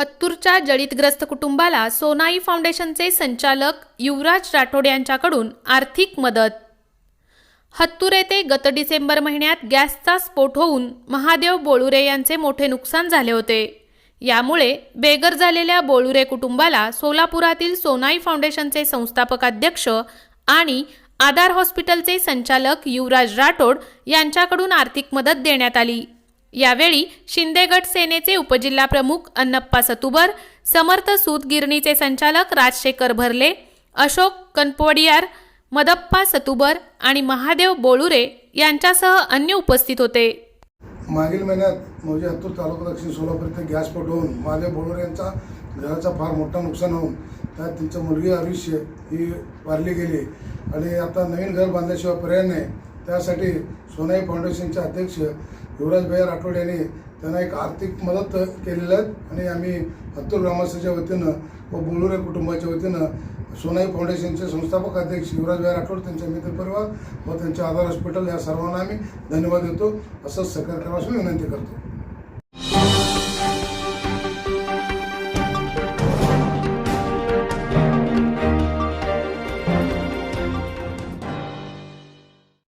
हत्तूरच्या जळीतग्रस्त कुटुंबाला सोनाई फाउंडेशनचे संचालक युवराज राठोड यांच्याकडून आर्थिक मदत. हत्तूर येथे गत डिसेंबर महिन्यात गॅसचा स्फोट होऊन महादेव बोळुरे यांचे मोठे नुकसान झाले होते. यामुळे बेघर झालेल्या बोळुरे कुटुंबाला सोलापुरातील सोनाई फाउंडेशनचे संस्थापक अध्यक्ष आणि आधार हॉस्पिटलचे संचालक युवराज राठोड यांच्याकडून आर्थिक मदत देण्यात आली. यावेळी शिंदेगड सेनेचे उपजिल्हा प्रमुख अन्नप्पा सतुबर समर्थ सूत गिरणीचे संचालक राजशेखर भरले अशोक कनपोडियार मदप्पा सतुबर आणि महादेव बोळुरे यांच्यासह अन्य उपस्थित होते. मागील महिन्यात मौजे हत्तूर तालुका दक्षिण सोलापूर इथे गॅस पटवून होऊन महादेव बोलवर यांचा घराचा फार मोठा नुकसान होऊन त्यात त्यांचं मुलगी आयुष्य ही वारली गेली. आणि आता नवीन घर बांधल्याशिवाय पर्याय नाही. त्यासाठी सोनाई फाउंडेशनचे अध्यक्ष युवराज भैया राठोड यांनी त्यांना एक आर्थिक मदत केलेली आहे आणि आम्ही हत्तूर ग्रामस्थाच्या वतीनं व बोलुरे कुटुंबाच्या वतीनं सोनाई फाउंडेशनचे संस्थापक अध्यक्ष युवराजभाई राठोड त्यांचे मित्रपरिवार व त्यांचे आधार हॉस्पिटल या सर्वांना आम्ही धन्यवाद देतो. असंच सहकार्य करावं विनंती करतो.